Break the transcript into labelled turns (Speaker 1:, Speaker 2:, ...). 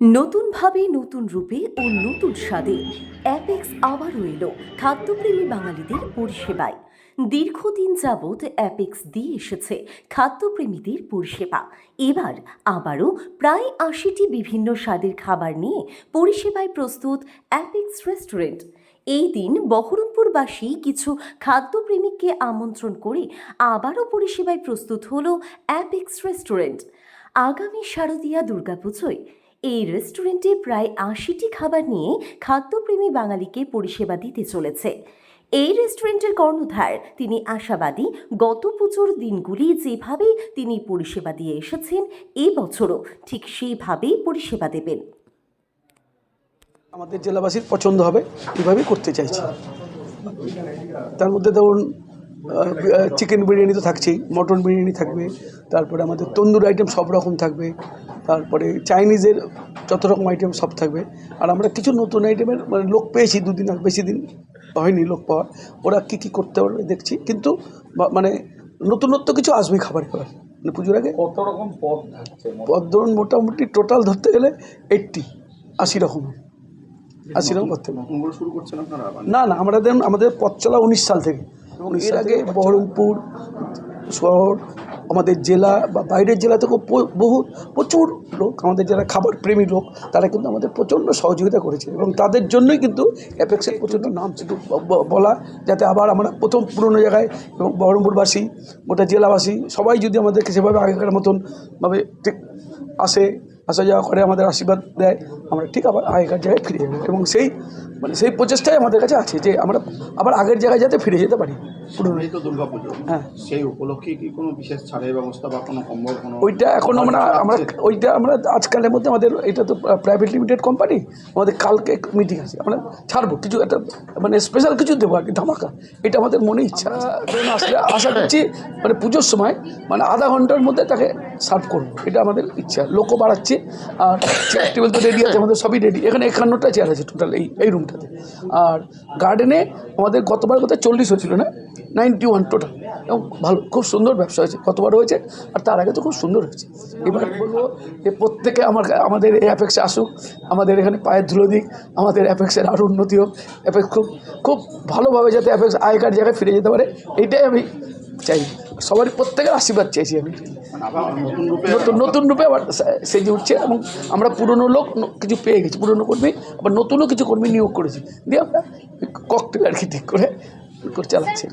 Speaker 1: নতুনভাবে নতুন রূপে ও নতুন স্বাদে অ্যাপেক্স আবারও এলো। খাদ্যপ্রেমী বাঙালিদের পরিষেবায়। দীর্ঘদিন যাবৎ অ্যাপেক্স দিয়ে এসেছে খাদ্যপ্রেমীদের পরিষেবা। এবার আবারও প্রায় আশিটি বিভিন্ন স্বাদের খাবার নিয়ে পরিষেবায় প্রস্তুত অ্যাপেক্স রেস্টুরেন্ট। এই দিন বহরমপুরবাসী কিছু খাদ্যপ্রেমিককে আমন্ত্রণ করে আবারও পরিষেবায় প্রস্তুত হল অ্যাপেক্স রেস্টুরেন্ট। আগামী শারদীয়া দুর্গাপুজোয় এই রেস্টুরেন্টে প্রায় আশিটি খাবার নিয়ে খাদ্যপ্রেমী বাঙালিকে পরিষেবা দিতে চলেছে। এই রেস্টুরেন্টের কর্ণধার। তিনি আশাবাদী, গত পুজোর দিনগুলি যেভাবে তিনি পরিষেবা দিয়ে এসেছেন এবছরও ঠিক সেইভাবেই পরিষেবা দেবেন।
Speaker 2: আমাদের জেলাবাসীর পছন্দ হবে এইভাবেই করতে চাইছি। তার মধ্যে ধরুন চিকেন বিরিয়ানি তো থাকছেই, মটন বিরিয়ানি থাকবে, তারপরে আমাদের তন্দুর আইটেম সব রকম থাকবে, তারপরে চাইনিজের যত রকম আইটেম সব থাকবে। আর আমরা কিছু নতুন আইটেমের মানে লোক পেয়েছি দুদিন বেশি দিন হয়নি লোক পাওয়ার। ওরা কী কী করতে পারবে দেখছি। কিন্তু মানে নতুনত্ব কিছু আসবেই খাবার এবার মানে পুজোর আগে
Speaker 3: কত রকম পদ
Speaker 2: পদ ধরুন মোটামুটি টোটাল ধরতে গেলে এইট্টি আশি রকম। আশি রকম করতে।
Speaker 3: শুরু করছেন
Speaker 2: না না আমরা দেখুন আমাদের পথ চলা উনিশ সাল থেকে। এর আগে বহরমপুর শহর আমাদের জেলা বা বাইরের জেলা থেকেও বহু, প্রচুর লোক, আমাদের যারা খাবার প্রেমী লোক, তারা কিন্তু আমাদের প্রচণ্ড সহযোগিতা করেছে এবং তাদের জন্যই কিন্তু অ্যাপেক্সের প্রচণ্ড নাম শুধু বলা, যাতে আবার আমরা প্রথম পুরনো জায়গায় এবং বহরমপুরবাসী, গোটা জেলাবাসী, সবাই যদি আমাদেরকে সেভাবে আগেকার মতনভাবে ঠিক আসে আসা যাওয়া করে আমাদের আশীর্বাদ দেয় আমরা ঠিক আবার আগেকার জায়গায় ফিরে যাব এবং সেই মানে সেই প্রচেষ্টাই আমাদের কাছে আছে যে আমরা আবার আগের জায়গায় যাতে ফিরে যেতে পারি।
Speaker 3: তো
Speaker 2: হ্যাঁ।
Speaker 3: সেই উপলক্ষে কি কোনো বিশেষ ছাড়ের ব্যবস্থা বা কোনো কম্বল কোনো
Speaker 2: ওইটা এখন আমরা আমরা ওইটা আমরা আজকালের মধ্যে আমাদের এটা তো প্রাইভেট লিমিটেড কোম্পানি আমাদের কালকে মিটিং আছে। আমরা ছাড়বো কিছু একটা মানে স্পেশাল কিছু দেবো আর কি ধামাকা। এটা আমাদের মনে ইচ্ছা আসলে আশা করছি মানে পুজোর সময় মানে আধা ঘণ্টার মধ্যে তাকে সার্ভ করব। এটা আমাদের ইচ্ছা। লোকও বাড়াচ্ছে, আর চেয়ার টেবিল তো রেডি আছে, আমাদের সবই রেডি এখানে একান্নটা চেয়ার আছে টোটাল এই এই রুমটাতে আর গার্ডেনে আমাদের গতবার কোথায় চল্লিশ হয়েছিল না? নাইনটি ওয়ান টোটাল এবং ভালো, খুব সুন্দর ব্যবসা হয়েছে। কতবার হয়েছে, আর তার আগে তো খুব সুন্দর হয়েছে। এবার বলব যে প্রত্যেকে আমার, আমাদের এই অ্যাপেক্সে আসুক, আমাদের এখানে পায়ের ধুলো দিক, আমাদের অ্যাপেক্সের আরও উন্নতি হোক। অ্যাপেক্স খুব খুব ভালোভাবে যাতে অ্যাপেক্স আগেকার জায়গায় ফিরে যেতে পারে, এইটাই আমি চাই। সবারই প্রত্যেকের আশীর্বাদ চেয়েছি আমি।
Speaker 3: নতুন
Speaker 2: নতুন রূপে আবার সেজে উঠছে এবং আমরা পুরনো লোক কিছু পেয়ে গেছি, পুরনো কর্মী, আবার নতুনও কিছু কর্মী নিয়োগ করেছি। দিয়ে আমরা ককটেল আর কি ঠিক করে চালাচ্ছি।